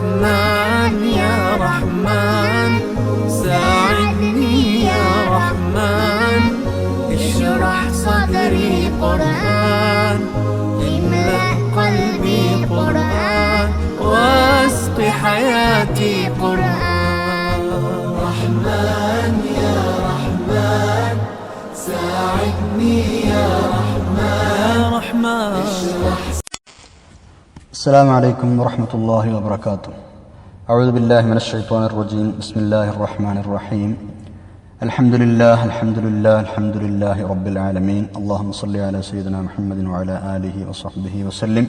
Batman. السلام عليكم ورحمة الله وبركاته أعوذ بالله من الشيطان الرجيم بسم الله الرحمن الرحيم الحمد لله الحمد لله الحمد لله رب العالمين اللهم صل على سيدنا محمد وعلى آله وصحبه وسلم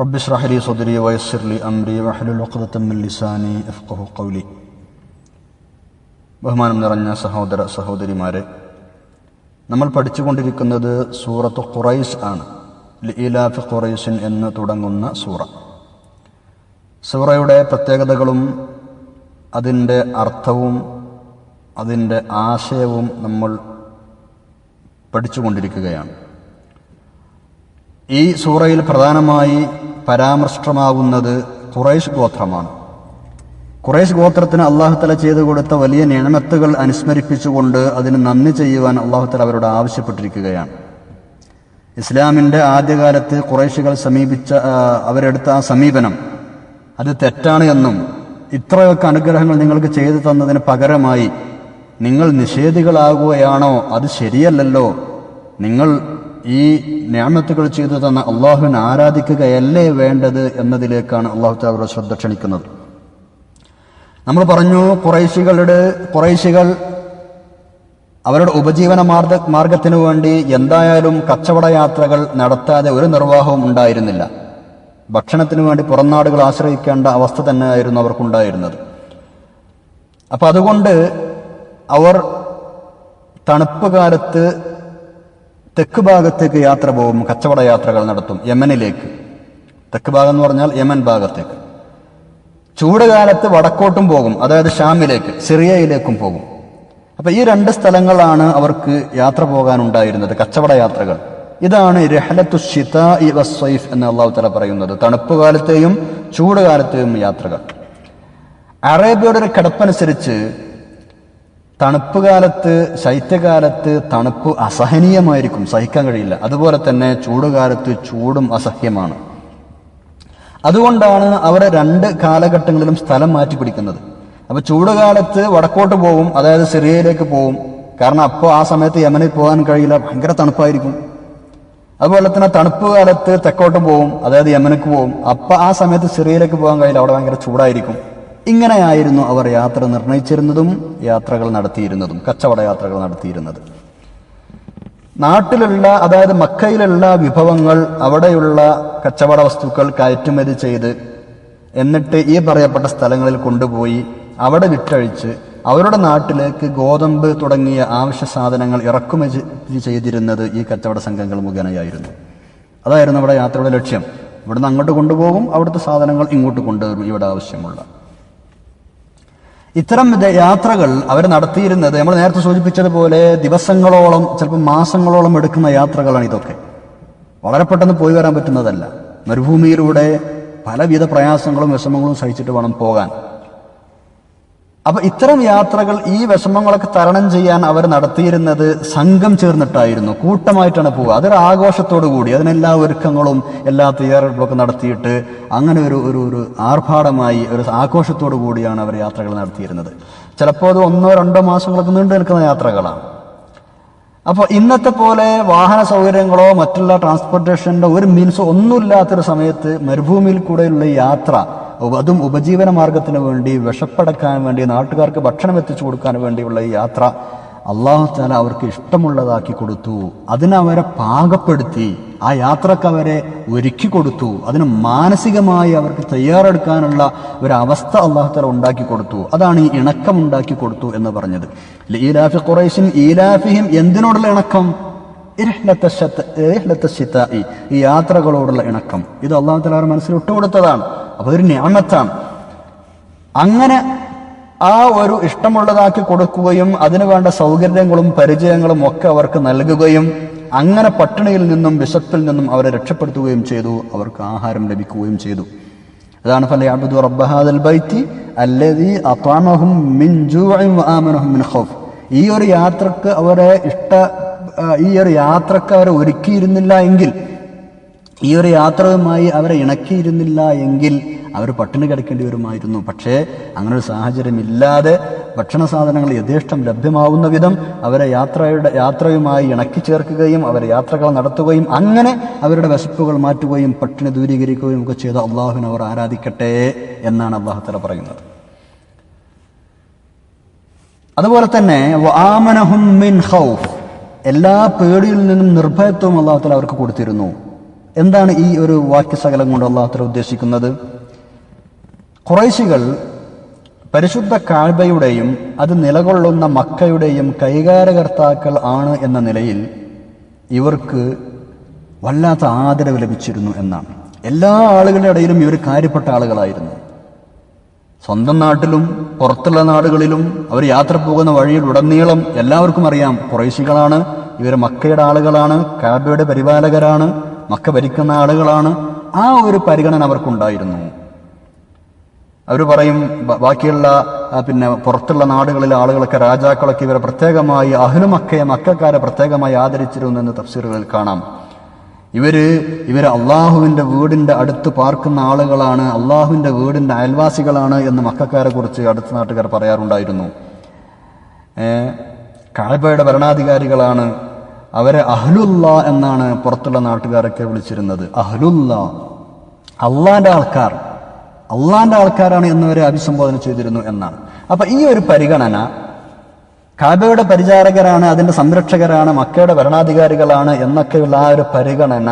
رب اشرح لي صدري ويسر لي أمري واحلل عقدة من لساني يفقه قولي ബഹുമാനം നിറഞ്ഞ സഹോദര സഹോദരിമാരെ നമ്മൾ പഠിച്ചുകൊണ്ടിരിക്കുന്നത് സൂറത്ത് ഖുറൈസ് ആണ് ലീലാഫ് ഖുറൈസിൻ എന്ന് തുടങ്ങുന്ന സൂറ. സൂറയുടെ പ്രത്യേകതകളും അതിന്റെ അർത്ഥവും അതിന്റെ ആശയവും നമ്മൾ പഠിച്ചുകൊണ്ടിരിക്കുകയാണ്. ഈ സൂറയിൽ പ്രധാനമായി പരാമർശമാകുന്നത് ഖുറൈഷ് ഗോത്രമാണ്. ഖുറൈഷ് ഗോത്രത്തിന് അള്ളാഹുത്തല ചെയ്തു കൊടുത്ത വലിയ നിയമത്തുകൾ അനുസ്മരിപ്പിച്ചുകൊണ്ട് അതിന് നന്ദി ചെയ്യുവാൻ അള്ളാഹുത്തല അവരോട് ആവശ്യപ്പെട്ടിരിക്കുകയാണ്. ഇസ്ലാമിന്റെ ആദ്യകാലത്ത് ഖുറൈശികൾ സമീപിച്ച അവരെടുത്ത ആ സമീപനം. അത് തെറ്റാണ് എന്നും ഇത്രയൊക്കെ അനുഗ്രഹങ്ങൾ നിങ്ങൾക്ക് ചെയ്തു തന്നതിന് പകരമായി നിങ്ങൾ നിഷേധികളാകുകയാണോ? അത് ശരിയല്ലല്ലോ. നിങ്ങൾ ഈ ഞാമത്തുകൾ ചെയ്തു തന്ന അള്ളാഹുവിനെ ആരാധിക്കുകയല്ലേ വേണ്ടത് എന്നതിലേക്കാണ് അള്ളാഹു താബുറ ശ്രദ്ധ ക്ഷണിക്കുന്നത്. നമ്മൾ പറഞ്ഞു കുറേശികളുടെ കുറേശികൾ അവരുടെ ഉപജീവന മാർഗ മാർഗത്തിനു വേണ്ടി എന്തായാലും കച്ചവട യാത്രകൾ നടത്താതെ ഒരു നിർവാഹവും ഉണ്ടായിരുന്നില്ല. ഭക്ഷണത്തിനു വേണ്ടി പുറംനാടുകൾ ആശ്രയിക്കേണ്ട അവസ്ഥ തന്നെയായിരുന്നു അവർക്കുണ്ടായിരുന്നത്. അപ്പം അതുകൊണ്ട് അവർ തണുപ്പ് കാലത്ത് തെക്ക് ഭാഗത്തേക്ക് യാത്ര പോകും കച്ചവട യാത്രകൾ നടത്തും യമനിലേക്ക്. തെക്ക് ഭാഗം എന്ന് പറഞ്ഞാൽ യമൻ ഭാഗത്തേക്ക്. ചൂടുകാലത്ത് വടക്കോട്ടും പോകും അതായത് ഷാമിലേക്ക് സിറിയയിലേക്കും പോകും. അപ്പൊ ഈ രണ്ട് സ്ഥലങ്ങളാണ് അവർക്ക് യാത്ര പോകാനുണ്ടായിരുന്നത് കച്ചവട യാത്രകൾ. ഇതാണ് രഹലത്തു ഷിതാ വസ്വൈഫ് എന്ന് അള്ളാഹു തല പറയുന്നത്. തണുപ്പ് കാലത്തെയും ചൂട് കാലത്തെയും യാത്രകൾ. അറേബ്യയുടെ ഒരു കിടപ്പനുസരിച്ച് തണുപ്പ് കാലത്ത് ശൈത്യകാലത്ത് തണുപ്പ് അസഹനീയമായിരിക്കും സഹിക്കാൻ കഴിയില്ല. അതുപോലെ തന്നെ ചൂടുകാലത്ത് ചൂടും അസഹ്യമാണ്. അതുകൊണ്ടാണ് അവർ രണ്ട് കാലഘട്ടങ്ങളിലും സ്ഥലം മാറ്റി പിടിക്കുന്നത് അപ്പൊ ചൂടുകാലത്ത് വടക്കോട്ട് പോകും അതായത് സിറിയയിലേക്ക് പോകും കാരണം അപ്പോൾ ആ സമയത്ത് യമനിൽ പോകാൻ കഴിയില്ല ഭയങ്കര തണുപ്പായിരിക്കും. അതുപോലെ തന്നെ തണുപ്പ് കാലത്ത് തെക്കോട്ടും പോകും അതായത് യമനക്ക് പോകും അപ്പൊ ആ സമയത്ത് സിറിയയിലേക്ക് പോകാൻ കഴിയില്ല അവിടെ ഭയങ്കര ചൂടായിരിക്കും. ഇങ്ങനെയായിരുന്നു അവർ യാത്ര നിർണയിച്ചിരുന്നതും യാത്രകൾ നടത്തിയിരുന്നതും കച്ചവട യാത്രകൾ നടത്തിയിരുന്നത്. നാട്ടിലുള്ള അതായത് മക്കയിലുള്ള വിഭവങ്ങൾ അവിടെയുള്ള കച്ചവട വസ്തുക്കൾ കയറ്റുമതി ചെയ്ത് എന്നിട്ട് ഈ പറയപ്പെട്ട സ്ഥലങ്ങളിൽ കൊണ്ടുപോയി അവിടെ വിട്ടഴിച്ച് അവരുടെ നാട്ടിലേക്ക് ഗോതമ്പ് തുടങ്ങിയ ആവശ്യ സാധനങ്ങൾ ഇറക്കുമതി ചെയ്തിരുന്നത് ഈ കച്ചവട സംഘങ്ങൾ മുഖേനയായിരുന്നു. അതായിരുന്നു നമ്മുടെ യാത്രയുടെ ലക്ഷ്യം. ഇവിടുന്ന് അങ്ങോട്ട് കൊണ്ടുപോകും അവിടുത്തെ സാധനങ്ങൾ ഇങ്ങോട്ട് കൊണ്ടുവരും ഇവിടെ ആവശ്യമുള്ള. ഇത്തരം യാത്രകൾ അവർ നടത്തിയിരുന്നത് നമ്മൾ നേരത്തെ സൂചിപ്പിച്ചതുപോലെ ദിവസങ്ങളോളം ചിലപ്പോൾ മാസങ്ങളോളം എടുക്കുന്ന യാത്രകളാണ് ഇതൊക്കെ. വളരെ പെട്ടെന്ന് പോയി വരാൻ പറ്റുന്നതല്ല. മരുഭൂമിയിലൂടെ പലവിധ പ്രയാസങ്ങളും വിഷമങ്ങളും സഹിച്ചിട്ട് വേണം പോകാൻ. അപ്പൊ ഇത്തരം യാത്രകൾ ഈ വിഷമങ്ങളൊക്കെ തരണം ചെയ്യാൻ അവർ നടത്തിയിരുന്നത് സംഘം ചേർന്നിട്ടായിരുന്നു. കൂട്ടമായിട്ടാണ് പോവുക. അതൊരു ആഘോഷത്തോടു കൂടി. അതിനെല്ലാ ഒരുക്കങ്ങളും എല്ലാ തയ്യാറെടുപ്പൊക്കെ നടത്തിയിട്ട് അങ്ങനെ ഒരു ഒരു ഒരു ആർഭാടമായി ഒരു ആഘോഷത്തോടു കൂടിയാണ് അവർ യാത്രകൾ നടത്തിയിരുന്നത്. ചിലപ്പോൾ അത് ഒന്നോ രണ്ടോ മാസങ്ങളൊക്കെ നീണ്ടു നിൽക്കുന്ന യാത്രകളാണ്. അപ്പോൾ ഇന്നത്തെ പോലെ വാഹന സൗകര്യങ്ങളോ മറ്റുള്ള ട്രാൻസ്പോർട്ടേഷന്റെ ഒരു മീൻസോ ഒന്നുമില്ലാത്തൊരു സമയത്ത് മരുഭൂമിയിൽ കൂടെയുള്ള യാത്ര അതും ഉപജീവന മാർഗത്തിന് വേണ്ടി വിഷപ്പടക്കാൻ വേണ്ടി നാട്ടുകാർക്ക് ഭക്ഷണം എത്തിച്ചു കൊടുക്കാൻ വേണ്ടിയുള്ള ഈ യാത്ര അള്ളാഹു താല അവർക്ക് ഇഷ്ടമുള്ളതാക്കി കൊടുത്തു. അതിനവരെ പാകപ്പെടുത്തി. ആ യാത്രയ്ക്ക് അവരെ ഒരുക്കി കൊടുത്തു. അതിന് മാനസികമായി അവർക്ക് തയ്യാറെടുക്കാനുള്ള ഒരു അവസ്ഥ അള്ളാഹു താല ഉണ്ടാക്കി കൊടുത്തു. അതാണ് ഈ ഇണക്കം ഉണ്ടാക്കി കൊടുത്തു എന്ന് പറഞ്ഞത്. ഈലാഫി ഖുറൈശിൻ ഈലാഫിഹിം എന്തിനോടുള്ള ഇണക്കം. ഈ യാത്രകളോടുള്ള ഇണക്കം. ഇത് അള്ളാഹു താല അവരുടെ മനസ്സിൽ ഇട്ടുകൊടുത്തതാണ് അപ്പൊ ഒരു ഞാമത്താണ്. അങ്ങനെ ആ ഒരു ഇഷ്ടമുള്ളതാക്കി കൊടുക്കുകയും അതിനു വേണ്ട സൗകര്യങ്ങളും പരിചയങ്ങളും ഒക്കെ അവർക്ക് നൽകുകയും അങ്ങനെ പട്ടിണിയിൽ നിന്നും വിശപ്പിൽ നിന്നും അവരെ രക്ഷപ്പെടുത്തുകയും ചെയ്തു. അവർക്ക് ആഹാരം ലഭിക്കുകയും ചെയ്തു. അതാണ് മിൻ മിൻ ഖൗഫ്. ഈ ഒരു യാത്രയ്ക്ക് അവരെ ഇഷ്ട ഈ ഒരു യാത്രയ്ക്ക് അവരെ ഒരുക്കിയിരുന്നില്ല എങ്കിൽ ഈ ഒരു യാത്രയുമായി അവരെ ഇണക്കിയിരുന്നില്ല എങ്കിൽ അവർ പട്ടിണി കിടക്കേണ്ടി വരുമായിരുന്നു പക്ഷേ അങ്ങനെ ഒരു സാഹചര്യം ഇല്ലാതെ ഭക്ഷണ സാധനങ്ങൾ യഥേഷ്ടം ലഭ്യമാവുന്ന വിധം അവരെ യാത്രയുടെ യാത്രയുമായി ഇണക്കി ചേർക്കുകയും അവരെ യാത്രകൾ നടത്തുകയും അങ്ങനെ അവരുടെ വിശപ്പുകൾ മാറ്റുകയും പട്ടിണി ദൂരീകരിക്കുകയും ഒക്കെ ചെയ്ത അള്ളാഹുവിനെ അവർ ആരാധിക്കട്ടെ എന്നാണ് അള്ളാഹുത്തല പറയുന്നത്. അതുപോലെ തന്നെ മിൻ എല്ലാ പേടിയിൽ നിന്നും നിർഭയത്വവും അള്ളാഹുത്തല അവർക്ക് കൊടുത്തിരുന്നു. എന്താണ് ഈ ഒരു വാക്യസകലം കൊണ്ട് അള്ളാഹുത്തല ഉദ്ദേശിക്കുന്നത്? കുറേശികൾ പരിശുദ്ധ കാഴ്ബയുടെയും അത് നിലകൊള്ളുന്ന മക്കയുടെയും കൈകാരകർത്താക്കൾ ആണ് എന്ന നിലയിൽ ഇവർക്ക് വല്ലാത്ത ആദരവ് ലഭിച്ചിരുന്നു എന്നാണ്. എല്ലാ ആളുകളുടെ ഇടയിലും ഇവർ കാര്യപ്പെട്ട ആളുകളായിരുന്നു. സ്വന്തം നാട്ടിലും പുറത്തുള്ള നാടുകളിലും അവർ യാത്ര പോകുന്ന വഴിയിൽ ഉടനീളം എല്ലാവർക്കും അറിയാം കുറേശികളാണ് ഇവർ മക്കയുടെ ആളുകളാണ് കാബയുടെ പരിപാലകരാണ് മക്ക ഭരിക്കുന്ന ആളുകളാണ്. ആ ഒരു പരിഗണന അവർക്കുണ്ടായിരുന്നു. അവർ പറയും ബാക്കിയുള്ള പിന്നെ പുറത്തുള്ള നാടുകളിലെ ആളുകളൊക്കെ രാജാക്കളൊക്കെ ഇവരെ പ്രത്യേകമായി അഹ്ലു മക്കയെ മക്കാരെ പ്രത്യേകമായി ആദരിച്ചിരുന്നു എന്ന് തഫ്സീറുകളിൽ കാണാം. ഇവർ ഇവർ അള്ളാഹുവിന്റെ വീടിന്റെ അടുത്ത് പാർക്കുന്ന ആളുകളാണ് അള്ളാഹുവിന്റെ വീടിന്റെ അയൽവാസികളാണ് എന്ന് മക്കാരെ കുറിച്ച് അടുത്ത നാട്ടുകാർ പറയാറുണ്ടായിരുന്നു. ഏ, ഭരണാധികാരികളാണ്. അവരെ അഹ്ലുല്ല എന്നാണ് പുറത്തുള്ള നാട്ടുകാരൊക്കെ വിളിച്ചിരുന്നത്. അഹ്ലുല്ല അള്ളാന്റെ ആൾക്കാർ. അള്ളാന്റെ ആൾക്കാരാണ് എന്നിവരെ അഭിസംബോധന ചെയ്തിരുന്നു എന്നാണ്. അപ്പൊ ഈ ഒരു പരിഗണന കാബയുടെ പരിചാരകരാണ് അതിന്റെ സംരക്ഷകരാണ് മക്കയുടെ ഭരണാധികാരികളാണ് എന്നൊക്കെയുള്ള ആ ഒരു പരിഗണന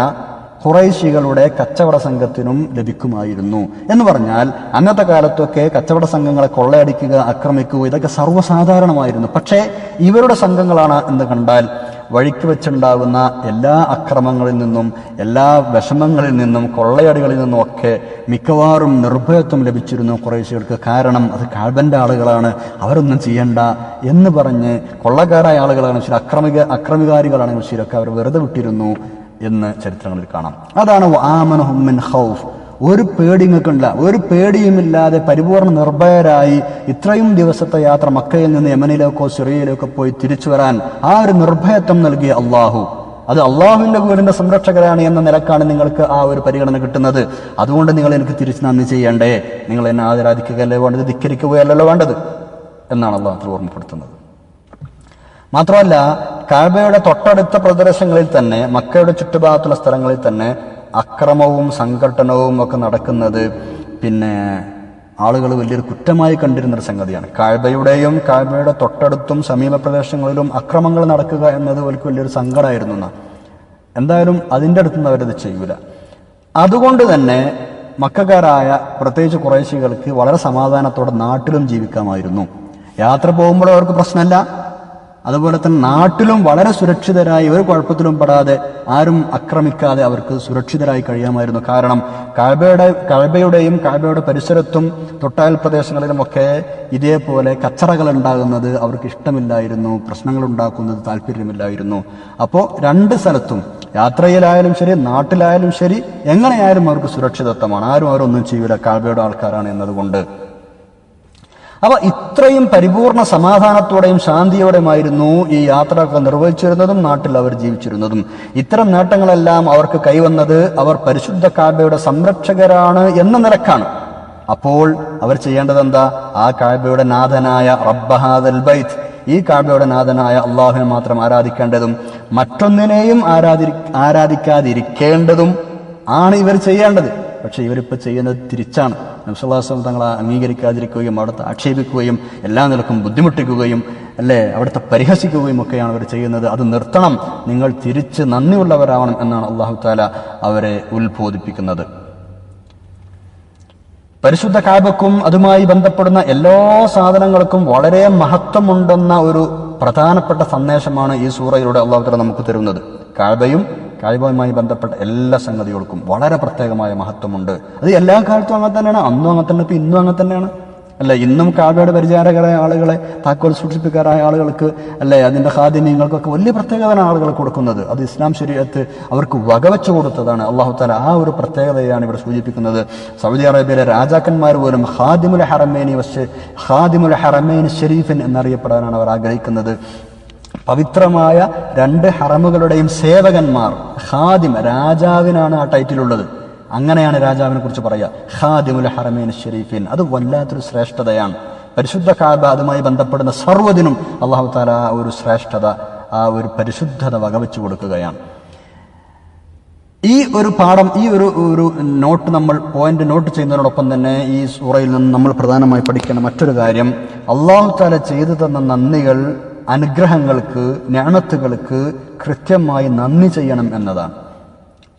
കുറേശികളുടെ കച്ചവട സംഘത്തിനും ലഭിക്കുമായിരുന്നു. എന്ന് പറഞ്ഞാൽ അന്നത്തെ കാലത്തൊക്കെ കച്ചവട സംഘങ്ങളെ കൊള്ളയടിക്കുക ആക്രമിക്കുക ഇതൊക്കെ സർവസാധാരണമായിരുന്നു. പക്ഷേ ഇവരുടെ സംഘങ്ങളാണ് എന്ന് കണ്ടാൽ വഴിക്ക് വെച്ചുണ്ടാകുന്ന എല്ലാ അക്രമങ്ങളിൽ നിന്നും എല്ലാ വിഷമങ്ങളിൽ നിന്നും കൊള്ളയടികളിൽ നിന്നും ഒക്കെ മിക്കവാറും നിർഭയത്വം ലഭിച്ചിരുന്നു കുറേശ്ശികൾക്ക്. കാരണം അത് കാൽബന്റെ ആളുകളാണ് അവരൊന്നും ചെയ്യണ്ട എന്ന് പറഞ്ഞ് കൊള്ളക്കാരായ ആളുകളാണ് ശരി അക്രമിക അക്രമികാരികളാണെങ്കിൽ ശരിയൊക്കെ അവർ വെറുതെ വിട്ടിരുന്നു എന്ന് ചരിത്രങ്ങളിൽ കാണാം. അതാണ് ആമൻ മിൻ ഖൗഫ്. ഒരു പേടി നിങ്ങൾക്കില്ല ഒരു പേടിയുമില്ലാതെ പരിപൂർണ നിർഭയരായി ഇത്രയും ദിവസത്തെ യാത്ര മക്കയിൽ നിന്ന് യമനിലേക്കോ സിറിയയിലേക്കോ പോയി തിരിച്ചു വരാൻ ആ ഒരു നിർഭയത്വം നൽകിയ അള്ളാഹു അത് അള്ളാഹുവിന്റെ വീടിന്റെ സംരക്ഷകരാണ് എന്ന നിലക്കാണ് നിങ്ങൾക്ക് ആ ഒരു പരിഗണന കിട്ടുന്നത്. അതുകൊണ്ട് നിങ്ങൾ എനിക്ക് തിരിച്ചു നന്ദി ചെയ്യണ്ടേ. നിങ്ങൾ എന്നെ ആദരാധിക്കുകയല്ലേ വേണ്ടത്? ധിക്കരിക്കുകയല്ലല്ലോ വേണ്ടത്? എന്നാണ് അള്ളാഹു ഓർമ്മപ്പെടുത്തുന്നത്. മാത്രമല്ല കാബയുടെ തൊട്ടടുത്ത പ്രദേശങ്ങളിൽ തന്നെ മക്കയുടെ ചുറ്റുഭാഗത്തുള്ള സ്ഥലങ്ങളിൽ തന്നെ അക്രമവും സംഘട്ടനവും ഒക്കെ നടക്കുന്നത് പിന്നെ ആളുകൾ വലിയൊരു കുറ്റമായി കണ്ടിരുന്നൊരു സംഗതിയാണ്. കാഴ്ബയുടെയും കാഴ്ബയുടെ തൊട്ടടുത്തും സമീപ പ്രദേശങ്ങളിലും അക്രമങ്ങൾ നടക്കുക എന്നത് അവർക്ക് വലിയൊരു സങ്കടമായിരുന്നു എന്നാണ് എന്തായാലും അതിന്റെ അടുത്തുനിന്ന് അവരത് ചെയ്യൂല. അതുകൊണ്ട് തന്നെ മക്കാരായ പ്രത്യേകിച്ച് കുറേശികൾക്ക് വളരെ സമാധാനത്തോടെ നാട്ടിലും ജീവിക്കാമായിരുന്നു. യാത്ര പോകുമ്പോൾ അവർക്ക് പ്രശ്നമല്ല. അതുപോലെ തന്നെ നാട്ടിലും വളരെ സുരക്ഷിതരായി ഒരു കുഴപ്പത്തിലും പെടാതെ ആരും ആക്രമിക്കാതെ അവർക്ക് സുരക്ഷിതരായി കഴിയാമായിരുന്നു. കാരണം കാബയുടെ കാബയുടെയും കാബയുടെ പരിസരത്തും തൊട്ടയൽ പ്രദേശങ്ങളിലുമൊക്കെ ഇതേപോലെ കച്ചറകൾ ഉണ്ടാകുന്നത് അവർക്ക് ഇഷ്ടമില്ലായിരുന്നു പ്രശ്നങ്ങൾ ഉണ്ടാക്കുന്നത് താല്പര്യമില്ലായിരുന്നു. അപ്പോൾ രണ്ട് സ്ഥലത്തും യാത്രയിലായാലും ശരി നാട്ടിലായാലും ശരി എങ്ങനെയായാലും അവർക്ക് സുരക്ഷിതത്വമാണ്. ആരും അവരൊന്നും ചെയ്യൂല. കാബയുടെ ആൾക്കാരാണ് എന്നതുകൊണ്ട്. അപ്പൊ ഇത്രയും പരിപൂർണ സമാധാനത്തോടെയും ശാന്തിയോടെയുമായിരുന്നു ഈ യാത്രയൊക്കെ നിർവഹിച്ചിരുന്നതും നാട്ടിൽ അവർ ജീവിച്ചിരുന്നതും. ഇത്തരം നേട്ടങ്ങളെല്ലാം അവർക്ക് കൈവന്നത് അവർ പരിശുദ്ധ കാബയുടെ സംരക്ഷകരാണ് എന്ന നിലക്കാണ്. അപ്പോൾ അവർ ചെയ്യേണ്ടത് എന്താ ആ കാബയുടെ നാഥനായ റബ്ബഹാദൽ ബൈത്ത്. ഈ കാബയുടെ നാഥനായ അള്ളാഹുവിനെ മാത്രം ആരാധിക്കേണ്ടതും മറ്റൊന്നിനെയും ആരാധി ആരാധിക്കാതിരിക്കേണ്ടതും ആണ് ഇവർ ചെയ്യേണ്ടത്. പക്ഷെ ഇവരിപ്പോൾ ചെയ്യുന്നത് തിരിച്ചാണ്. നബ്സല്ലാസ്ലം തങ്ങളെ അംഗീകരിക്കാതിരിക്കുകയും അവിടുത്തെ ആക്ഷേപിക്കുകയും എല്ലാ നിലക്കും ബുദ്ധിമുട്ടിക്കുകയും അല്ലേ അവിടുത്തെ പരിഹസിക്കുകയും ഒക്കെയാണ് അവർ ചെയ്യുന്നത്. അത് നിർത്തണം. നിങ്ങൾ തിരിച്ച് നന്ദിയുള്ളവരാവണം എന്നാണ് അള്ളാഹു താല അവരെ ഉത്ബോധിപ്പിക്കുന്നത്. പരിശുദ്ധ കാബക്കും അതുമായി ബന്ധപ്പെടുന്ന എല്ലാ സാധനങ്ങൾക്കും വളരെ മഹത്വമുണ്ടെന്ന ഒരു പ്രധാനപ്പെട്ട സന്ദേശമാണ് ഈ സൂറയിലൂടെ അള്ളാഹു താല നമുക്ക് തരുന്നത്. കാബയും കാബയുമായി ബന്ധപ്പെട്ട എല്ലാ സംഗതികൾക്കും വളരെ പ്രത്യേകമായ മഹത്വമുണ്ട്. അത് എല്ലാ കാലത്തും അങ്ങനെ തന്നെയാണ്. അന്നും അങ്ങനെ തന്നെ ഇപ്പം ഇന്നും അങ്ങനെ തന്നെയാണ്. അല്ലെ? ഇന്നും കാവ്യയുടെ പരിചാരകരായ ആളുകളെ താക്കോൽ സൂക്ഷിപ്പിക്കാരായ ആളുകൾക്ക് അല്ലെ? അതിന്റെ ഹാദിന്യങ്ങൾക്കൊക്കെ വലിയ പ്രത്യേകതയാണ് ആളുകൾ കൊടുക്കുന്നത്. അത് ഇസ്ലാം ശരീരത്ത് അവർക്ക് വകവെച്ചു കൊടുത്തതാണ്. അള്ളാഹു താല ആ ഒരു പ്രത്യേകതയാണ് ഇവിടെ സൂചിപ്പിക്കുന്നത്. സൗദി അറേബ്യയിലെ രാജാക്കന്മാർ പോലും ഹാദിമുൽ ഹറമേനി വശ് ഹാദിമുൽ ഹറമേൻ ഷെരീഫൻ എന്നറിയപ്പെടാനാണ് അവർ ആഗ്രഹിക്കുന്നത്. പവിത്രമായ രണ്ട് ഹറമുകളുടെയും സേവകന്മാർ ഹാദിം രാജാവിനാണ് ആ ടൈറ്റിലുള്ളത്. അങ്ങനെയാണ് രാജാവിനെ കുറിച്ച് പറയുക ഹാദിമുൽ ഹറമീൻ ഷെരീഫിൻ അത് വല്ലാത്തൊരു ശ്രേഷ്ഠതയാണ്. പരിശുദ്ധ കാബ അതുമായി ബന്ധപ്പെടുന്ന സർവതിനും അള്ളാഹു താല ആ ഒരു ശ്രേഷ്ഠത ആ ഒരു പരിശുദ്ധത വകവെച്ചു കൊടുക്കുകയാണ്. ഈ ഒരു പാഠം ഈ ഒരു ഒരു നോട്ട് നമ്മൾ പോയിന്റ് നോട്ട് ചെയ്യുന്നതിനോടൊപ്പം തന്നെ ഈ സൂറയിൽ നിന്ന് നമ്മൾ പ്രധാനമായി പഠിക്കേണ്ട മറ്റൊരു കാര്യം അള്ളാഹു താല ചെയ്തു തന്ന നന്ദികൾ അനുഗ്രഹങ്ങൾക്ക് ഞാണത്തുകൾക്ക് കൃത്യമായി നന്ദി ചെയ്യണം എന്നതാണ്.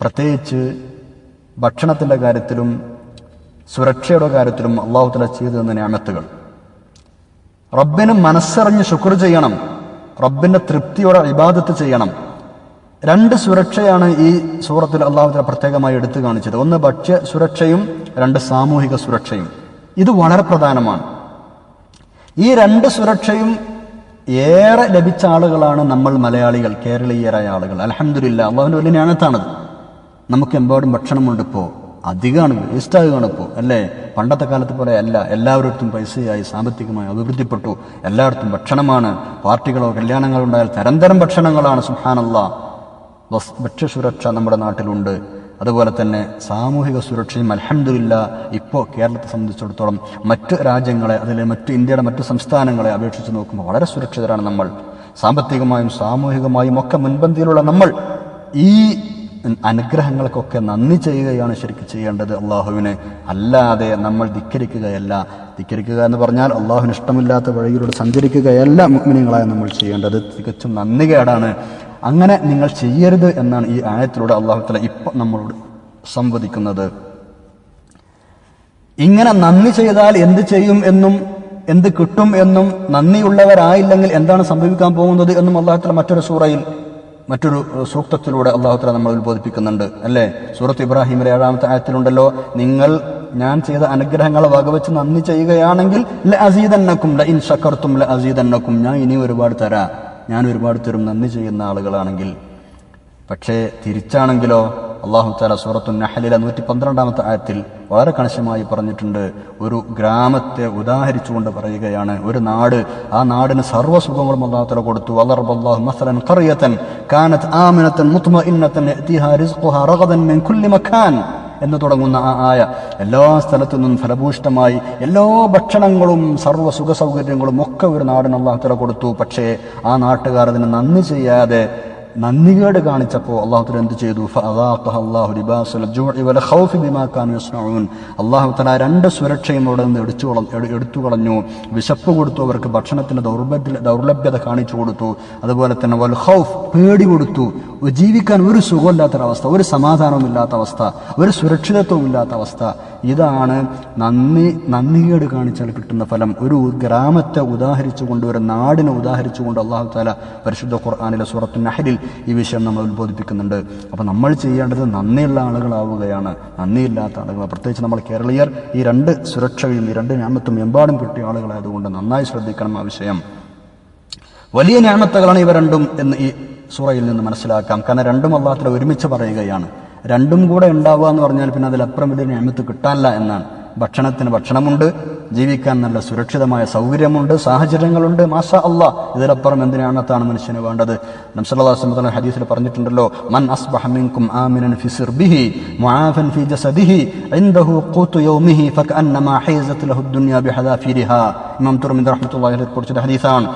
പ്രത്യേകിച്ച് ഭക്ഷണത്തിന്റെ കാര്യത്തിലും സുരക്ഷയുടെ കാര്യത്തിലും അള്ളാഹു തല ചെയ്തു തന്ന ഞാമത്തുകൾ റബ്ബിന് മനസ്സറിഞ്ഞ് ശുക്ർ ചെയ്യണം. റബ്ബിന്റെ തൃപ്തിയോടെ ഇബാദത്ത് ചെയ്യണം. രണ്ട് സുരക്ഷയാണ് ഈ സൂറത്തിൽ തല പ്രത്യേകമായി എടുത്തു കാണിച്ചത്. ഒന്ന് ഭക്ഷ്യ സുരക്ഷയും രണ്ട് സാമൂഹിക സുരക്ഷയും. ഇത് വളരെ പ്രധാനമാണ്. ഈ രണ്ട് സുരക്ഷയും ഏറെ ലഭിച്ച ആളുകളാണ് നമ്മൾ മലയാളികൾ കേരളീയരായ ആളുകൾ. അലഹമില്ല അള്ളാഹുവിന്റെ വലിയ ഞാനത്താണത് നമുക്ക് എമ്പാടും ഭക്ഷണമുണ്ട് ഇപ്പോൾ അധികമാണ് വേസ്റ്റാകുകയാണ് ഇപ്പോൾ അല്ലേ? പണ്ടത്തെ കാലത്ത് പോലെ അല്ല. എല്ലാവരിടത്തും പൈസയായി സാമ്പത്തികമായി അഭിവൃദ്ധിപ്പെട്ടു. എല്ലായിടത്തും ഭക്ഷണമാണ്. പാർട്ടികളോ കല്യാണങ്ങളോ ഉണ്ടായാൽ തരംതരം തരം ഭക്ഷണങ്ങളാണ് സുഹാനല്ല ഭക്ഷ്യസുരക്ഷ നമ്മുടെ നാട്ടിലുണ്ട്. അതുപോലെ തന്നെ സാമൂഹിക സുരക്ഷയും അലഹമില്ല ഇപ്പോൾ കേരളത്തെ സംബന്ധിച്ചിടത്തോളം മറ്റ് രാജ്യങ്ങളെ അതിൽ മറ്റ് ഇന്ത്യയുടെ മറ്റു സംസ്ഥാനങ്ങളെ അപേക്ഷിച്ച് നോക്കുമ്പോൾ വളരെ സുരക്ഷിതരാണ് നമ്മൾ. സാമ്പത്തികമായും സാമൂഹികമായും ഒക്കെ മുൻപന്തിയിലുള്ള നമ്മൾ ഈ അനുഗ്രഹങ്ങൾക്കൊക്കെ നന്ദി ചെയ്യുകയാണ് ശരിക്കും ചെയ്യേണ്ടത് അള്ളാഹുവിന്. അല്ലാതെ നമ്മൾ ധിക്കരിക്കുകയല്ല. ധിക്കരിക്കുക എന്ന് പറഞ്ഞാൽ അള്ളാഹുവിന് ഇഷ്ടമില്ലാത്ത വഴിയിലൂടെ സഞ്ചരിക്കുകയല്ല മുഗ്മിനികളായ നമ്മൾ ചെയ്യേണ്ടത്. തികച്ചും നന്ദികേടാണ്. അങ്ങനെ നിങ്ങൾ ചെയ്യരുത് എന്നാണ് ഈ ആയത്തിലൂടെ അള്ളാഹു തല ഇപ്പം നമ്മളോട് സംവദിക്കുന്നത്. ഇങ്ങനെ നന്ദി ചെയ്താൽ എന്ത് ചെയ്യും എന്നും എന്ത് കിട്ടും എന്നും നന്ദിയുള്ളവരായില്ലെങ്കിൽ എന്താണ് സംഭവിക്കാൻ പോകുന്നത് എന്നും അള്ളാഹുത്തല മറ്റൊരു സൂറയിൽ മറ്റൊരു സൂക്തത്തിലൂടെ അള്ളാഹുത്തല നമ്മൾ ഉത്ബോധിപ്പിക്കുന്നുണ്ട് അല്ലേ? സൂറത്ത് ഇബ്രാഹിമിലെ ഏഴാമത്തെ ആയത്തിലുണ്ടല്ലോ നിങ്ങൾ ഞാൻ ചെയ്ത അനുഗ്രഹങ്ങളെ വകവെച്ച് നന്ദി ചെയ്യുകയാണെങ്കിൽ ല അസീതന്നക്കും ഇൻ ഷക്കർത്തും അസീതന്നക്കും ഞാൻ ഇനി ഒരുപാട് തരാ. ഞാൻ ഒരുപാട് തരും നന്ദി ചെയ്യുന്ന ആളുകളാണെങ്കിൽ. പക്ഷേ തിരിച്ചാണെങ്കിലോ? അള്ളാഹു താല സൂറത്തു നഹലിലെ നൂറ്റി പന്ത്രണ്ടാമത്തെ ആയത്തിൽ വളരെ കണിശമായി പറഞ്ഞിട്ടുണ്ട്. ഒരു ഗ്രാമത്തെ ഉദാഹരിച്ചുകൊണ്ട് പറയുകയാണ്. ഒരു നാട് ആ നാടിന് സർവസുഖങ്ങളും അള്ളാഹു കൊടുത്തു. അള്ളാഹു മസലൻ ഖറിയത്തൻ കാനത്ത് ആമിനത്തൻ മുത്മഇന്നത്തൻ ഇത്തിഹാ റിസ്ഖുഹാ റഗദൻ മിൻ കുല്ലി മക്കാൻ എന്ന് തുടങ്ങുന്ന ആ ആയ എല്ലാ സ്ഥലത്തു നിന്നും ഫലഭൂഷ്ടമായി എല്ലാ ഭക്ഷണങ്ങളും സർവ സുഖ സൗകര്യങ്ങളും ഒക്കെ ഒരു നാടിന് അള്ളാഹുത്തല കൊടുത്തു. പക്ഷേ ആ നാട്ടുകാർ അതിന് നന്ദി ചെയ്യാതെ നന്ദികേട് കാണിച്ചപ്പോൾ അള്ളാഹുത്തല എന്ത് ചെയ്തു? അള്ളാഹുത്തല രണ്ട് സുരക്ഷയും അവിടെ നിന്ന് എടുത്തു എടുത്തു കളഞ്ഞു. വിശപ്പ് കൊടുത്തു. അവർക്ക് ഭക്ഷണത്തിന് ദൗർലഭ്യ ദൗർലഭ്യത കാണിച്ചു കൊടുത്തു. അതുപോലെ തന്നെ വൽ ഹൗഫ് പേടി കൊടുത്തു. ജീവിക്കാൻ ഒരു സുഖമില്ലാത്തൊരവസ്ഥ ഒരു സമാധാനവും ഇല്ലാത്ത അവസ്ഥ ഒരു സുരക്ഷിതത്വവും ഇല്ലാത്ത അവസ്ഥ. ഇതാണ് നന്ദി നന്ദികേട് കാണിച്ചാൽ കിട്ടുന്ന ഫലം. ഒരു ഗ്രാമത്തെ ഉദാഹരിച്ചുകൊണ്ട് ഒരു നാടിനെ ഉദാഹരിച്ചുകൊണ്ട് അള്ളാഹു താല പരിശുദ്ധ ഖുർആാനിലെ സുറത്ത് നഹരിൽ ഈ വിഷയം നമ്മൾ ഉത്ബോധിപ്പിക്കുന്നുണ്ട്. അപ്പോൾ നമ്മൾ ചെയ്യേണ്ടത് നന്ദിയുള്ള ആളുകളാവുകയാണ്. നന്ദിയില്ലാത്ത ആളുകൾ പ്രത്യേകിച്ച് നമ്മൾ കേരളീയർ ഈ രണ്ട് സുരക്ഷയും ഈ രണ്ട് ഞാമത്തും എമ്പാടും കിട്ടിയ ആളുകളായതുകൊണ്ട് നന്നായി ശ്രദ്ധിക്കണം ആ വിഷയം. വലിയ ഞാമത്തകളാണ് ഇവ രണ്ടും എന്ന് ഈ സൂറയിൽ നിന്ന് മനസ്സിലാക്കാം. കാരണം രണ്ടും അള്ളാഹത്തിൽ ഒരുമിച്ച് പറയുകയാണ്. രണ്ടും കൂടെ ഉണ്ടാവുക എന്ന് പറഞ്ഞാൽ പിന്നെ അതിലപ്പുറം വലിയ ഞാമത്ത് കിട്ടാനില്ല എന്നാണ്. ഭക്ഷണത്തിന് ഭക്ഷണമുണ്ട് ജീവിക്കാൻ നല്ല സുരക്ഷിതമായ സൗകര്യമുണ്ട് സാഹചര്യങ്ങളുണ്ട്. മാഷ അള്ളാ ഇതിലപ്പുറം എന്തിനാണത്താണ് മനുഷ്യന് വേണ്ടത്? നംസല്ലാസ്ലമ ഹദീസിൽ പറഞ്ഞിട്ടുണ്ടല്ലോ മൻ ഫി മുആഫൻ ഫി ജസദിഹി ഇൻദഹു ഖൂതു യൗമിഹി ലഹു ഇമാം അലൈഹി ഹദീസാണ്.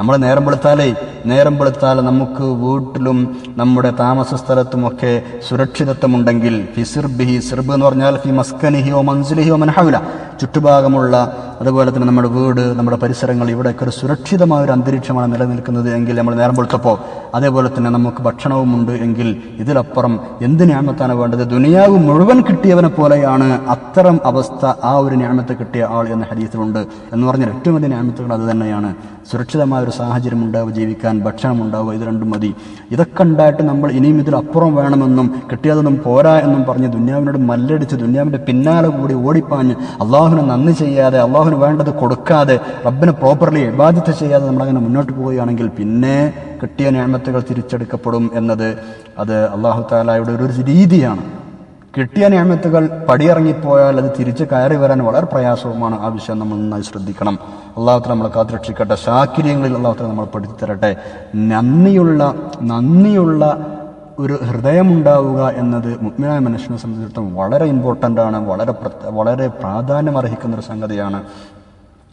നമ്മൾ നേരം വെളുത്താലേ നേരം വെളുത്താൽ നമുക്ക് വീട്ടിലും നമ്മുടെ താമസ സ്ഥലത്തുമൊക്കെ സുരക്ഷിതത്വമുണ്ടെങ്കിൽ ഫിസിർബിഹി സിർബ് എന്ന് പറഞ്ഞാൽ ഫി മസ്കനിഹിയോ മൻസിലിഹിയോ മനഹവില ചുറ്റുഭാഗമുള്ള അതുപോലെ തന്നെ നമ്മുടെ വീട് നമ്മുടെ പരിസരങ്ങൾ ഇവിടെയൊക്കെ ഒരു സുരക്ഷിതമായ ഒരു അന്തരീക്ഷമാണ് നിലനിൽക്കുന്നത് എങ്കിൽ നമ്മൾ നേരം കൊടുത്തപ്പോൾ അതേപോലെ തന്നെ നമുക്ക് ഭക്ഷണവുമുണ്ട് എങ്കിൽ ഇതിലപ്പുറം എന്ത് ഞാമത്താണ് വേണ്ടത്? ദുനിയാവ് മുഴുവൻ കിട്ടിയവനെ പോലെയാണ് അത്തരം അവസ്ഥ ആ ഒരു ഞാമത്തെ കിട്ടിയ ആൾ എന്ന ഹരീത്തിലുണ്ട് എന്ന് പറഞ്ഞ ഏറ്റവും വലിയ ഞാമത്തുകൾ അത് തന്നെയാണ്. സുരക്ഷിതമായ ഒരു സാഹചര്യം ഉണ്ടാവുക ജീവിക്കാൻ ഭക്ഷണം ഉണ്ടാവുക ഇത് രണ്ടും മതി. ഇതൊക്കെ ഉണ്ടായിട്ട് നമ്മൾ ഇനിയും ഇതിലപ്പുറം വേണമെന്നും കിട്ടിയതൊന്നും പോരാ എന്നും പറഞ്ഞ് ദുന്യാവിനോട് മല്ലടിച്ച് ദുന്യാവിന്റെ പിന്നാലെ കൂടി ഓടിപ്പാഞ്ഞ് അള്ളാഹുവിനെ നന്ദി ചെയ്യാതെ അള്ളാഹു അള്ളാഹുവിന് വേണ്ടത് കൊടുക്കാതെ റബ്ബിന് പ്രോപ്പർലി ഇബാദത്ത് ചെയ്യാതെ നമ്മളങ്ങനെ മുന്നോട്ട് പോവുകയാണെങ്കിൽ പിന്നെ കിട്ടിയ ഞാമത്തുകൾ തിരിച്ചെടുക്കപ്പെടും എന്നത് അത് അള്ളാഹു താലായുടെ ഒരു രീതിയാണ്. കിട്ടിയ ഞാമത്തുകൾ പടിയിറങ്ങിപ്പോയാൽ അത് തിരിച്ച് കയറി വരാൻ വളരെ പ്രയാസവുമാണ്. ആ വിഷയം നമ്മൾ നന്നായി ശ്രദ്ധിക്കണം. അള്ളാഹുത്തല നമ്മളെ കാത്തുരക്ഷിക്കട്ടെ. ശാക്കിര്യങ്ങളിൽ അള്ളാഹുത്തല നമ്മൾ പഠിച്ചു തരട്ടെ. നന്ദിയുള്ള നന്ദിയുള്ള ഒരു ഹൃദയമുണ്ടാവുക എന്നത് മുഗ്മിനായ മനുഷ്യനെ സംബന്ധിച്ചിടത്തോളം വളരെ ഇമ്പോർട്ടന്റ് ആണ് വളരെ വളരെ പ്രാധാന്യം അർഹിക്കുന്ന ഒരു സംഗതിയാണ്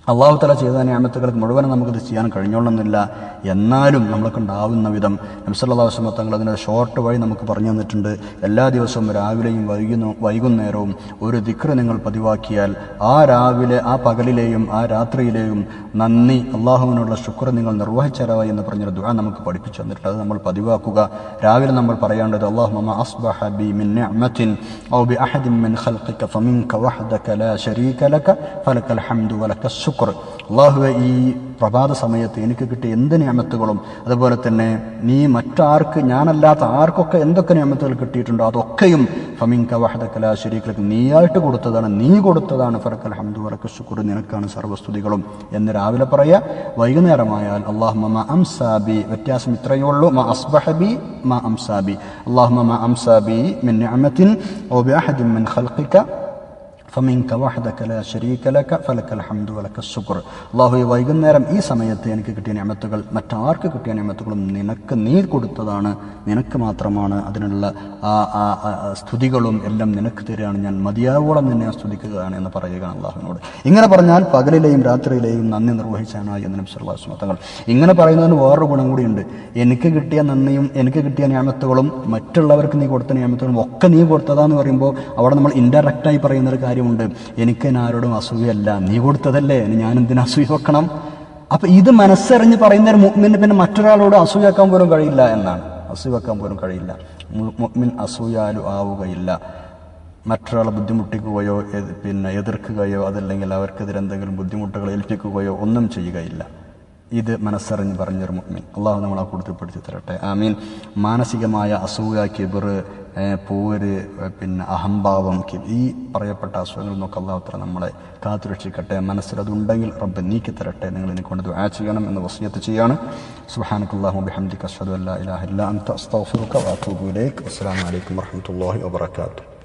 അള്ളാഹു തല ചെയ്ത ഞാമത്തുകൾക്ക് മുഴുവനും നമുക്കിത് ചെയ്യാൻ കഴിഞ്ഞോളണമെന്നില്ല. എന്നാലും നമ്മൾക്കുണ്ടാവുന്ന വിധം വിധം നംസല്ലാസ്മ തങ്ങൾ അതിന് ഷോർട്ട് വഴി നമുക്ക് പറഞ്ഞു തന്നിട്ടുണ്ട്. എല്ലാ ദിവസവും രാവിലെയും വൈകുന്ന വൈകുന്നേരവും ഒരു ദിക്ര നിങ്ങൾ പതിവാക്കിയാൽ ആ രാവിലെ ആ പകലിലെയും ആ രാത്രിയിലെയും നന്ദി അള്ളാഹുവിനുള്ള ശുക്ർ നിങ്ങൾ നിർവഹിച്ചരാ എന്ന് പറഞ്ഞൊരു ദുഃഖ നമുക്ക് പഠിപ്പിച്ചു തന്നിട്ടുണ്ട്. അത് നമ്മൾ പതിവാക്കുക. രാവിലെ നമ്മൾ പറയേണ്ടത് അള്ളാഹു ശുക്ർ. അള്ളാഹുവെ ഈ പ്രഭാത സമയത്ത് എനിക്ക് കിട്ടിയ എന്ത് ഞാമത്തുകളും അതുപോലെ തന്നെ നീ മറ്റാർക്ക് ഞാനല്ലാത്ത ആർക്കൊക്കെ എന്തൊക്കെ ഞാമത്തുകൾ കിട്ടിയിട്ടുണ്ടോ അതൊക്കെയും ഫമിങ് വഹദക്കല ശരീരത്തിലേക്ക് നീയായിട്ട് കൊടുത്തതാണ് നീ കൊടുത്തതാണ്. ഫറക്കൽ ഹംദു വറക്ക് ഷുക്കുർ നിനക്കാണ് സർവസ്തുതികളും എന്ന് രാവിലെ പറയുക വൈകുന്നേരമായാൽ അള്ളാഹു മമ അംസാബി വ്യത്യാസം ഇത്രയേ ഉള്ളൂ. മ അസ്ബഹബി മ അംസാബി അള്ളാഹു മമ അംസാബി മിൻ അമത്തിൻ ഓ ബി അഹദിൻ മിൻ ഖൽഖിക. ഫമിൻക വഹദക ലാ ശരീക ലക ഫലക്കൽ ഹംദു വലക ശുക്ർ അല്ലാഹു ഈ വൈകുന്നേരം ഈ സമയത്ത് എനിക്ക് കിട്ടിയ നിയമത്തുകൾ മറ്റാർക്ക് കിട്ടിയ നിയമത്തുകളും നിനക്ക് നീ കൊടുത്തതാണ്. നിനക്ക് മാത്രമാണ് അതിനുള്ള ആ സ്തുതികളും എല്ലാം നിനക്ക് തരികയാണ്. ഞാൻ മതിയാവോളം നിന്നെ സ്തുതിക്കുകയാണ് എന്ന് പറയുകയാണ് അള്ളാഹുവിനോട് ഇങ്ങനെ പറഞ്ഞാൽ പകലിലെയും രാത്രിയിലെയും നന്ദി നിർവഹിച്ചാണ് എന്ന് നബ്സല്ലാസ് തങ്ങൾ. ഇങ്ങനെ പറയുന്നതിന് വേറൊരു ഗുണം കൂടിയുണ്ട്. എനിക്ക് കിട്ടിയ നന്ദിയും എനിക്ക് കിട്ടിയ നിയമത്തുകളും മറ്റുള്ളവർക്ക് നീ കൊടുത്ത നിയമത്തുകളും ഒക്കെ നീ കൊടുത്തതാന്ന് പറയുമ്പോൾ അവിടെ നമ്മൾ ഇൻഡയറക്റ്റായി പറയുന്ന ഒരു കാര്യമുണ്ട് എനിക്ക് ഞാൻ ആരോടും അസൂയല്ല നീ കൊടുത്തതല്ലേ? ഞാൻ എന്തിനാ അസൂയ വെക്കണം? അപ്പം ഇത് മനസ്സറിഞ്ഞ് പറയുന്ന ഒരു മുഗ്മിന് പിന്നെ മറ്റൊരാളോട് അസൂയാക്കാൻ പോലും കഴിയില്ല എന്നാണ്. അസൂയ വെക്കാൻ പോലും കഴിയില്ല. മുഗ്മിൻ അസൂയാലു ആവുകയില്ല. മറ്റൊരാളെ ബുദ്ധിമുട്ടിക്കുകയോ പിന്നെ എതിർക്കുകയോ അതല്ലെങ്കിൽ അവർക്കെതിരെ എന്തെങ്കിലും ബുദ്ധിമുട്ടുകൾ ഏൽപ്പിക്കുകയോ ഒന്നും ചെയ്യുകയില്ല. ഇത് മനസ്സറിഞ്ഞ് പറഞ്ഞൊരു മുഗ്മിൻ അള്ളാഹു നമ്മളെ കൂടുതൽപ്പെടുത്തി തരട്ടെ. ഐ മീൻ മാനസികമായ അസൂയ കിബിറ് പൂര് പിന്നെ അഹംഭാവം ഈ പറയപ്പെട്ട അസുഖങ്ങളിൽ നിന്നൊക്കെ അള്ളാഹു തല നമ്മളെ കാത്തുരക്ഷിക്കട്ടെ. മനസ്സിൽ അതുണ്ടെങ്കിൽ റബ്ബ് നീക്കി തരട്ടെ. നിങ്ങൾ ഇതിനെ കൊണ്ട് ദുആ ചെയ്യണം എന്ന് വസിയത്ത് ചെയ്യാണ്. സുബ്ഹാനക്കല്ലാഹു ബിഹംദിക അഷ്ഹദു അല്ലാ ഇലാഹ ഇല്ല അൻത. അസ്തഗ്ഫിറുക അസ്സലാമു അലൈക്കും വറഹ്മത്തുള്ളാഹി വബറകാതുഹു